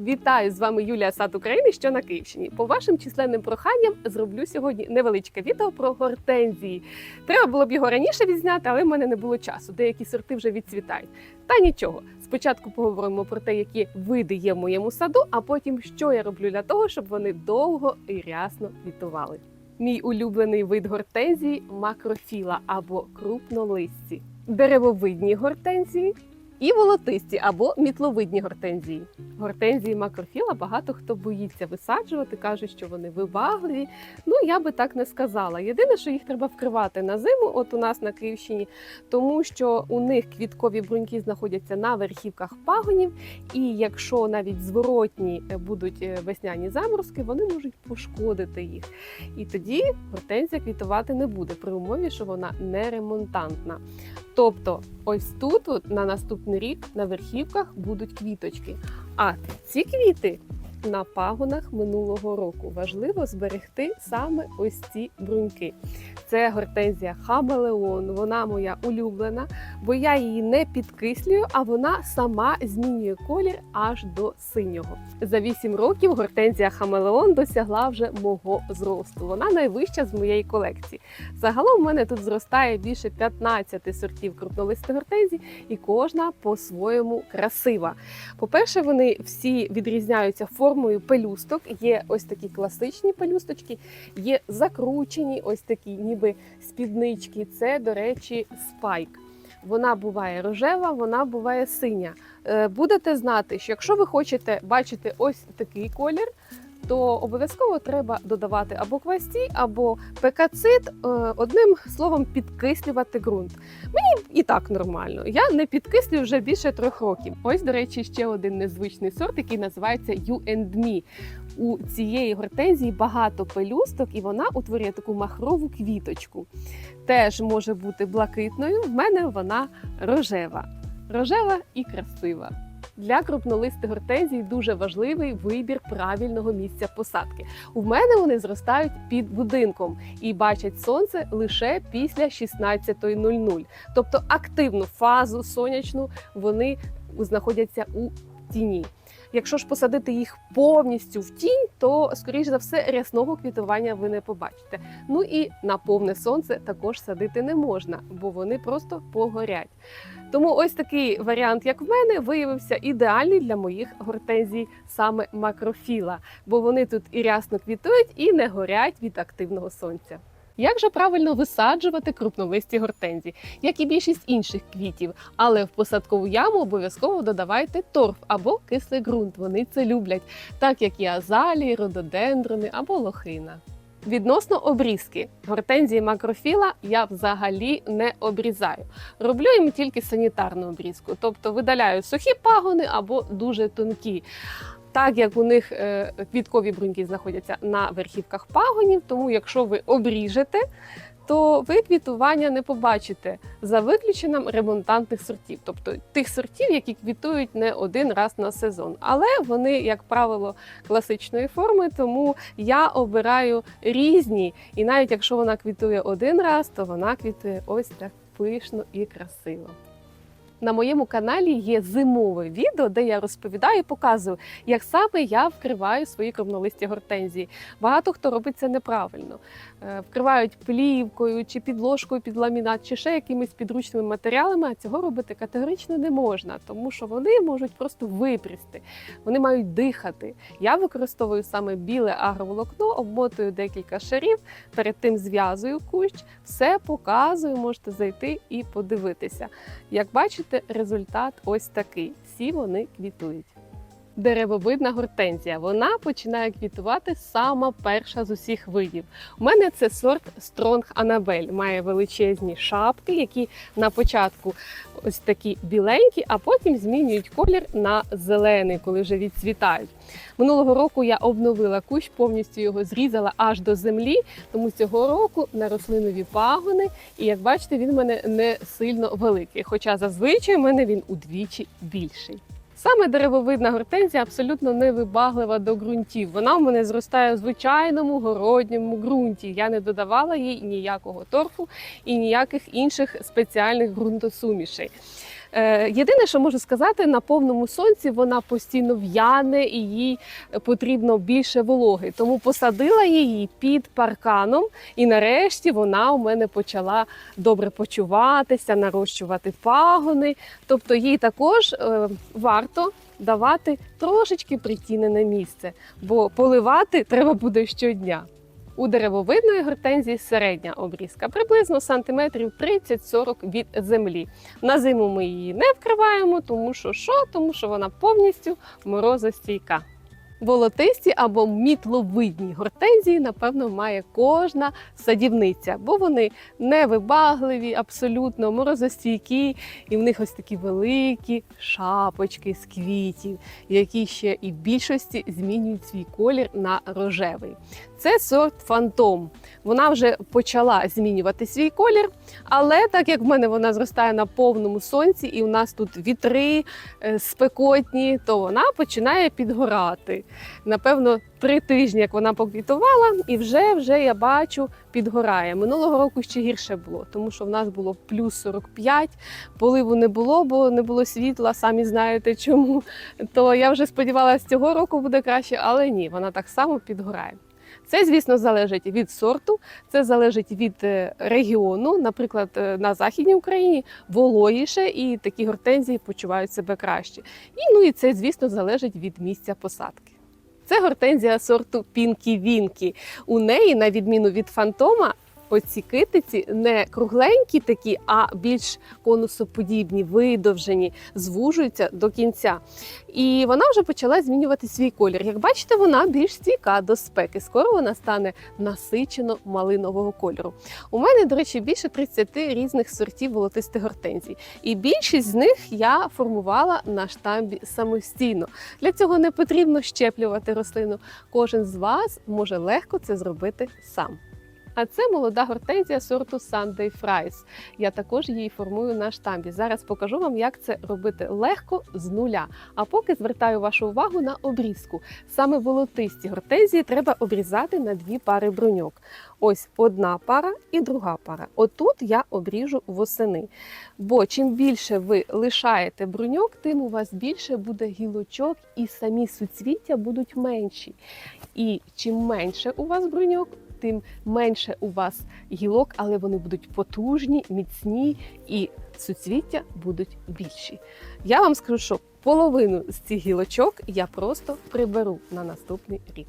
Вітаю з вами Юлія Сад України, що на Київщині. По вашим численним проханням зроблю сьогодні невеличке відео про гортензії. Треба було б його раніше відзняти, але в мене не було часу. Деякі сорти вже відцвітають. Та нічого. Спочатку поговоримо про те, які види є в моєму саду, а потім що я роблю для того, щоб вони довго і рясно квітували. Мій улюблений вид гортензії макрофіла або крупнолисті, деревовидні гортензії і волотисті або мітловидні гортензії. Гортензії макрофіла багато хто боїться висаджувати, кажуть, що вони вибагливі. Ну я би так не сказала. Єдине, що їх треба вкривати на зиму, от у нас на Київщині, тому що у них квіткові бруньки знаходяться на верхівках пагонів, і якщо навіть зворотні е, будуть е, весняні заморозки, вони можуть пошкодити їх. І тоді гортензія квітувати не буде при умові, що вона не ремонтантна. Тобто, ось тут, от, на наступний рік, на верхівках будуть квіточки. А ці квіти на пагонах минулого року важливо зберегти саме ось ці бруньки. Це гортензія Хамелеон. Вона моя улюблена, бо я її не підкислюю, а вона сама змінює колір аж до синього. За 8 років гортензія Хамелеон досягла вже мого зросту. Вона найвища з моєї колекції. Загалом в мене тут зростає більше 15 сортів крупнолистих гортензій, і кожна по-своєму красива. По-перше, вони всі відрізняються формою пелюсток. Є ось такі класичні пелюсточки, є закручені, ось такі, ніби спіднички. Це, до речі, спайк. Вона буває рожева, вона буває синя. Е, Будете знати, що якщо ви хочете бачити ось такий колір, то обов'язково треба додавати або квасті, або пекацит, е, одним словом, підкислювати ґрунт. Мені і так нормально. Я не підкислюю вже більше трьох років. Ось, до речі, ще один незвичний сорт, який називається You and Me. У цієї гортензії багато пелюсток, і вона утворює таку махрову квіточку. Теж може бути блакитною. В мене вона рожева. Рожева і красива. Для крупнолистих гортензій дуже важливий вибір правильного місця посадки. У мене вони зростають під будинком і бачать сонце лише після 16.00. Тобто активну фазу сонячну вони знаходяться у тіні. Якщо ж посадити їх повністю в тінь, то скоріш за все рясного квітування ви не побачите. Ну і на повне сонце також садити не можна, бо вони просто погорять. Тому ось такий варіант, як в мене, виявився ідеальний для моїх гортензій саме макрофіла, бо вони тут і рясно квітують, і не горять від активного сонця. Як же правильно висаджувати крупнолисті гортензії, як і більшість інших квітів, але в посадкову яму обов'язково додавайте торф або кислий ґрунт. Вони це люблять, так як і азалії, рододендрони або лохина. Відносно обрізки гортензії макрофіла я взагалі не обрізаю. Роблю їм тільки санітарну обрізку, тобто видаляю сухі пагони або дуже тонкі. Так як у них е, квіткові бруньки знаходяться на верхівках пагонів, тому якщо ви обріжете, то ви квітування не побачите за виключенням ремонтантних сортів, тобто тих сортів, які квітують не один раз на сезон. Але вони, як правило, класичної форми, тому я обираю різні. І навіть якщо вона квітує один раз, то вона квітує ось так пишно і красиво. На моєму каналі є зимове відео, де я розповідаю і показую, як саме я вкриваю свої кромнолисті гортензії. Багато хто робить це неправильно. Е, Вкривають плівкою чи підложкою під ламінат, чи ще якимись підручними матеріалами. А цього робити категорично не можна, тому що вони можуть просто випрісти, вони мають дихати. Я використовую саме біле агроволокно, обмотую декілька шарів, перед тим зв'язую кущ, все показую, можете зайти і подивитися. Як бачите, результат ось такий. Всі вони квітують. Деревовидна гортензія. Вона починає квітувати сама перша з усіх видів. У мене це сорт Стронг Анабель. Має величезні шапки, які на початку ось такі біленькі, а потім змінюють колір на зелений, коли вже відцвітають. Минулого року я обновила кущ, повністю його зрізала аж до землі, тому цього року на рослинові пагони. І як бачите, він у мене не сильно великий. Хоча зазвичай у мене він удвічі більший. Саме деревовидна гортензія абсолютно невибаглива до ґрунтів. Вона в мене зростає в звичайному городньому ґрунті. Я не додавала їй ніякого торфу і ніяких інших спеціальних ґрунтосумішей. Е, Єдине, що можу сказати, на повному сонці вона постійно в'яне і їй потрібно більше вологи. Тому посадила її під парканом, і нарешті вона у мене почала добре почуватися, нарощувати пагони. Тобто їй також е, варто давати трошечки притінене місце, бо поливати треба буде щодня. У деревовидної гортензії середня обрізка приблизно сантиметрів 30-40 від землі. На зиму ми її не вкриваємо, тому що що? Тому що вона повністю морозостійка. Волотисті або мітловидні гортензії, напевно, має кожна садівниця, бо вони невибагливі, абсолютно морозостійкі, і в них ось такі великі шапочки з квітів, які ще і в більшості змінюють свій колір на рожевий. Це сорт фантом. Вона вже почала змінювати свій колір, але так як в мене вона зростає на повному сонці, і у нас тут вітри е, спекотні, то вона починає підгорати. Напевно, три тижні, як вона поквітувала, і вже вже я бачу, підгорає. Минулого року ще гірше було, тому що в нас було плюс 45, поливу не було, бо не було світла, самі знаєте чому. То я вже сподівалася, цього року буде краще, але ні, вона так само підгорає. Це, звісно, залежить від сорту, це залежить від е, регіону. Наприклад, е, на західній Україні вологіше і такі гортензії почувають себе краще. І ну і це, звісно, залежить від місця посадки. Це гортензія сорту Пінкі Вінкі. У неї, на відміну від фантома, оці китиці не кругленькі такі, а більш конусоподібні, видовжені, звужуються до кінця. І вона вже почала змінювати свій колір. Як бачите, вона більш стійка до спеки. Скоро вона стане насичено малинового кольору. У мене, до речі, більше 30 різних сортів волотистих гортензій. І більшість з них я формувала на штамбі самостійно. Для цього не потрібно щеплювати рослину. Кожен з вас може легко це зробити сам. А це молода гортензія сорту Sunday Fries. Я також її формую на штамбі. Зараз покажу вам, як це робити легко з нуля. А поки звертаю вашу увагу на обрізку. Саме волотисті гортензії треба обрізати на дві пари бруньок. Ось одна пара і друга пара. Отут я обріжу восени. Бо чим більше ви лишаєте бруньок, тим у вас більше буде гілочок і самі суцвіття будуть менші. І чим менше у вас бруньок, тим менше у вас гілок, але вони будуть потужні, міцні і суцвіття будуть більші. Я вам скажу, що половину з цих гілочок я просто приберу на наступний рік.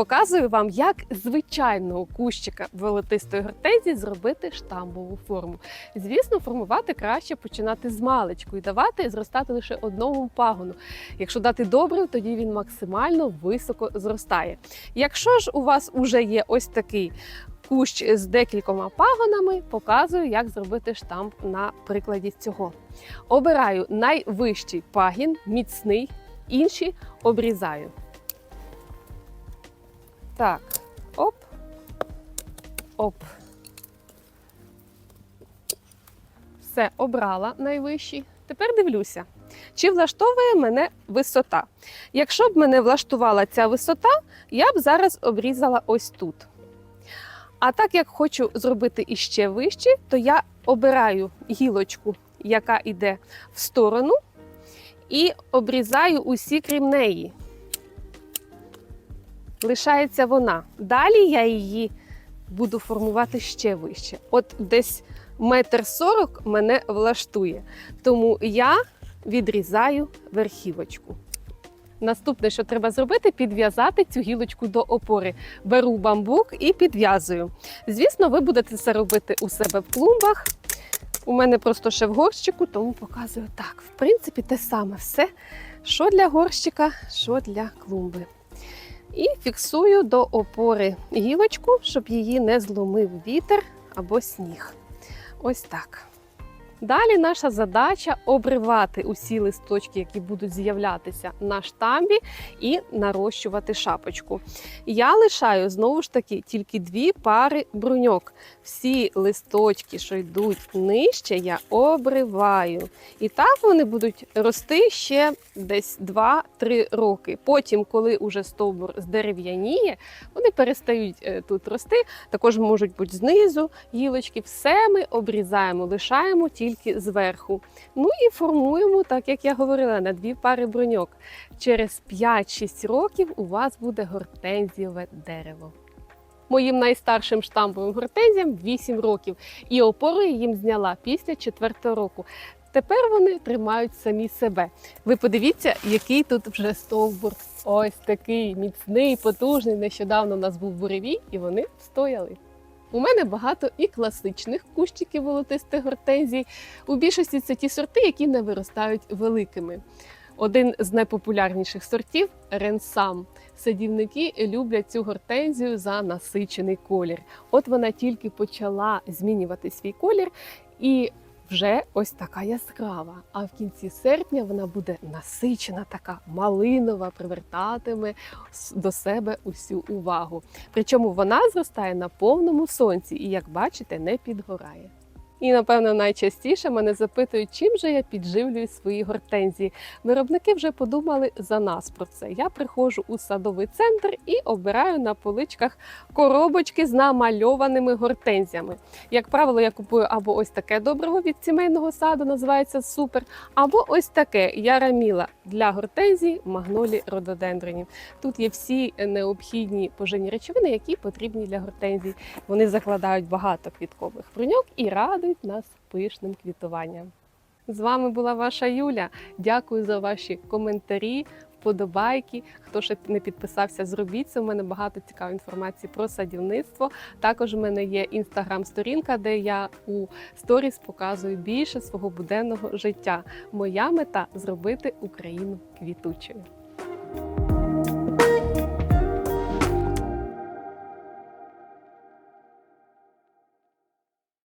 Показую вам, як звичайного кущика волотистої гортензії зробити штамбову форму. Звісно, формувати краще починати з маличку і давати зростати лише одному пагону. Якщо дати добрив, тоді він максимально високо зростає. Якщо ж у вас уже є ось такий кущ з декількома пагонами, показую, як зробити штамп на прикладі цього. Обираю найвищий пагін, міцний, інші обрізаю. Так, оп, оп. Все, обрала найвищий. Тепер дивлюся, чи влаштовує мене висота. Якщо б мене влаштувала ця висота, я б зараз обрізала ось тут. А так як хочу зробити іще вище, то я обираю гілочку, яка йде в сторону, і обрізаю усі крім неї. Лишається вона. Далі я її буду формувати ще вище. От десь метр сорок мене влаштує. Тому я відрізаю верхівочку. Наступне, що треба зробити, підв'язати цю гілочку до опори. Беру бамбук і підв'язую. Звісно, ви будете це робити у себе в клумбах. У мене просто ще в горщику, тому показую так. В принципі, те саме все, що для горщика, що для клумби. І фіксую до опори гілочку, щоб її не зломив вітер або сніг. Ось так. Далі наша задача обривати усі листочки, які будуть з'являтися на штамбі, і нарощувати шапочку. Я лишаю знову ж таки тільки дві пари бруньок. Всі листочки, що йдуть нижче, я обриваю. І так вони будуть рости ще десь 2-3 роки. Потім, коли уже стовбур здерев'яніє, вони перестають е, тут рости. Також можуть бути знизу гілочки. Все ми обрізаємо, лишаємо тільки зверху. Ну і формуємо, так як я говорила, на дві пари броньок. Через 5-6 років у вас буде гортензіове дерево. Моїм найстаршим штамповим гортензіям 8 років, і опору я їм зняла після 4 року. Тепер вони тримають самі себе. Ви подивіться, який тут вже стовбур. Ось такий міцний, потужний. Нещодавно у нас був буревій, і вони стояли. У мене багато і класичних кущиків волотистих гортензій. У більшості це ті сорти, які не виростають великими. Один з найпопулярніших сортів ренсам. Садівники люблять цю гортензію за насичений колір. От вона тільки почала змінювати свій колір і вже ось така яскрава. А в кінці серпня вона буде насичена, така малинова, привертатиме до себе усю увагу. Причому вона зростає на повному сонці і, як бачите, не підгорає. І напевно найчастіше мене запитують, чим же я підживлюю свої гортензії. Виробники вже подумали за нас про це. Я приходжу у садовий центр і обираю на поличках коробочки з намальованими гортензіями. Як правило, я купую або ось таке добриво від сімейного саду, називається супер, або ось таке яраміла для гортензій, магнолі рододендронів. Тут є всі необхідні поживні речовини, які потрібні для гортензій. Вони закладають багато квіткових бруньок і радують нас пишним квітуванням. З вами була ваша Юля. Дякую за ваші коментарі, вподобайки. Хто ще не підписався, зробіть це. У мене багато цікавої інформації про садівництво. Також у мене є інстаграм-сторінка, де я у сторіс показую більше свого буденного життя. Моя мета зробити Україну квітучою.